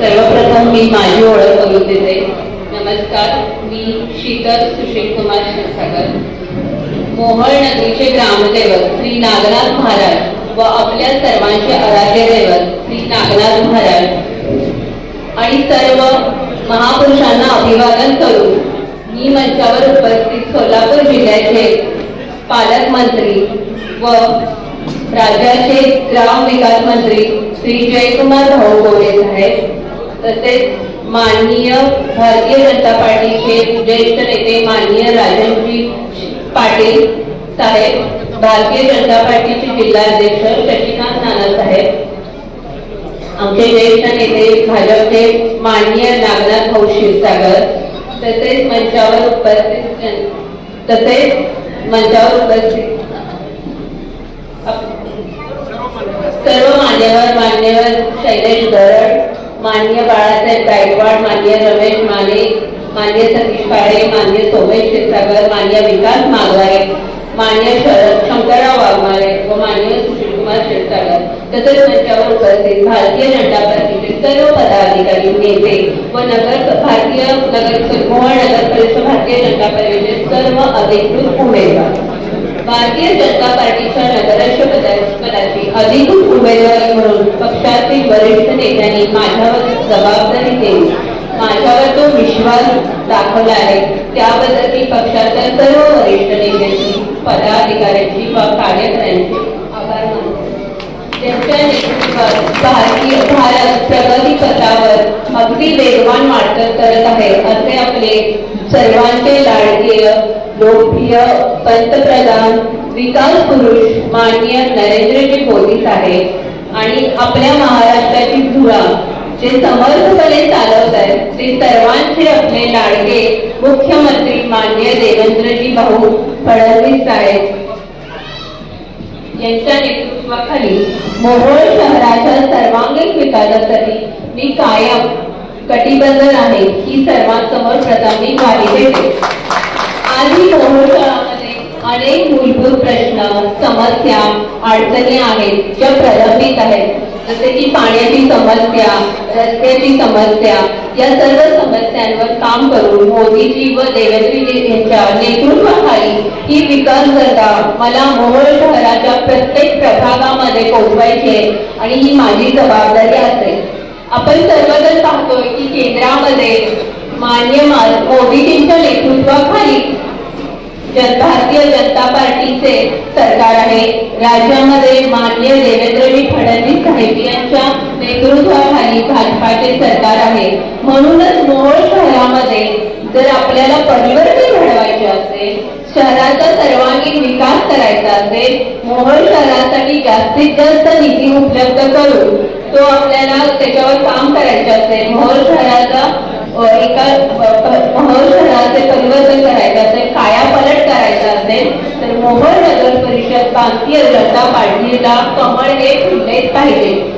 सर्वप्रथम मी माझी ओळख करून देते. नमस्कार मी शीतल सुशील कुमार क्षीरसागर. मोहळ नगरीचे ग्रामदैवत श्री नागनाथ महाराज व आपल्या सर्वांचे आराध्य दैवत श्री नागनाथ महाराज. आणि सर्व महापुरुषांना अभिवादन करून मी मंचावर उपस्थित सोलापूर जिल्ह्याचे पालकमंत्री व राज्याचे ग्राम विकास मंत्री श्री जयकुमार भाऊ गोरे साहेब तसेच माननीय भारतीय जनता पार्टीचे ज्येष्ठ नेते माननीय राजनजी पाटील साहेब भारतीय जनता पार्टीचे जिल्हाध्यक्ष शशिकांत नाना साहेब आमचे ज्येष्ठ नेते भाजपचे माननीय नागनाथ भाऊ क्षीरसागर तसेच मंचावर उपस्थित तसेच मंचावर उपस्थित सर्व मान्यवर मान्यवर शैलेश गरड मान्य बाळासाहेब गायकवाड मान्य रमेश माने मान्य सतीश काळे मान्य सोमेश क्षीरसागर मान्य विकास मागवारे मान्य शरद शंकरराव वाघमारे व मान्य सुशीलकुमार क्षीरसागर. तसेच मंचावर उपस्थित भारतीय जनता पार्टी सर्व पदाधिकारी नेते व नगर भारतीय नगर मोहोळ नगर परिषद भारतीय जनता पार्टीचे सर्व अधिकृत उमेदवार. भारतीय जनता पार्टीच्या नगराध्यक्ष पदाची अधिकृत उमेदवारी म्हणून पक्षातील वरिष्ठ नेत्यांनी माझ्यावर जबाबदारी देऊन माझ्यावर जो विश्वास दाखवला आहे. त्याबद्दल मी पक्षाच्या सर्व वरिष्ठ नेत्यांची पदाधिकाऱ्यांची व कार्यकर्त्यांची आभार मानतो. त्यांच्या नेतृत्वात भारतीय भारत पथावर अगदी वेगवान वाटत करत आहे असे आपले सर्वांचे लाडके लोकप्रिय पंतप्रधान विकास पुरुष माननीय नरेंद्रजी मोदी साहेब आणि आपल्या महाराष्ट्राची धुरा जे समर्थपणे चालवत आहेत ते सर्वांचे आपले लाडके मुख्यमंत्री माननीय देवेंद्रजी भाऊ फडणवीस साहेब यांच्या नेतृत्वाखाली मोहोळ शहराच्या सर्वांगीण विकासासाठी मी कायम कटिबद्ध आहे ही सर्वांसमोर प्रथम मी ग्वाही देते आजही मोहोळ शहरामध्ये अनेक मूलभूत प्रश्न समस्या अडचणी आहेत ज्या प्रलंबित आहेत. जसे की पाण्याची समस्या रस्त्याची समस्या या सर्व समस्यांवर काम करून मोदीजी व देवेंद्रजी यांच्या नेतृत्वाखाली ही विकास करता मला मोहोळ शहराच्या प्रत्येक प्रभागामध्ये पोहोचवायची आहे आणि ही माझी जबाबदारी असेल. आपण सर्वजण पाहतोय की केंद्रामध्ये मान्य मोदीजींच्या नेतृत्वाखाली जन भारतीय जनता पार्टीचे सरकार आहे. राज्यामध्ये मान्य देवेंद्रजी फडणवीस साहेब यांच्या नेतृत्वाखाली भाजपाचे सरकार आहे. म्हणूनच मोहोळ शहरामध्ये जर आपल्याला परिवर्तन घडवायचे असेल शहराचा सर्वांगीण विकास करायचा असेल मोहोळ जास्तीत जास्त निधी उपलब्ध करून तो आपल्याला त्याच्यावर काम करायचं असेल मोहोळ शहराचा एका अ, प- मोहोळ शहराचे परिवर्तन करायचं असेल कायापलट करायचा असेल तर मोहोळ नगर परिषद प्रांतीय जनता पार्टीला कमळ हे फुललेच पाहिजे.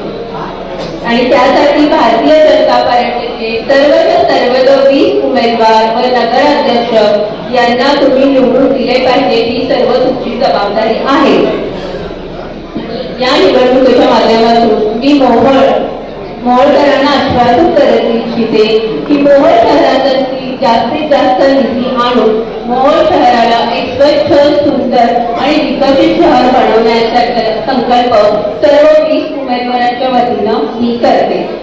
आणि त्यासाठी भारतीय जनता पार्टीचे सर्वच्या सर्व वीस उमेदवार व नगराध्यक्ष यांना तुम्ही निवडून दिले पाहिजे. ही सर्व तुमची जबाबदारी आहे. माध्यमातून मी मोहोळ मोहोळकरांना आश्वासन करत इच्छिते की मोहोळ शहरासाठी जास्तीत जास्त निधी आणून मोहोळ शहराला एक स्वच्छ सुंदर आणि विकसित शहर बनवण्याचा संकल्प सर्व वीस उमेदवारांच्या वतीनं मी करते.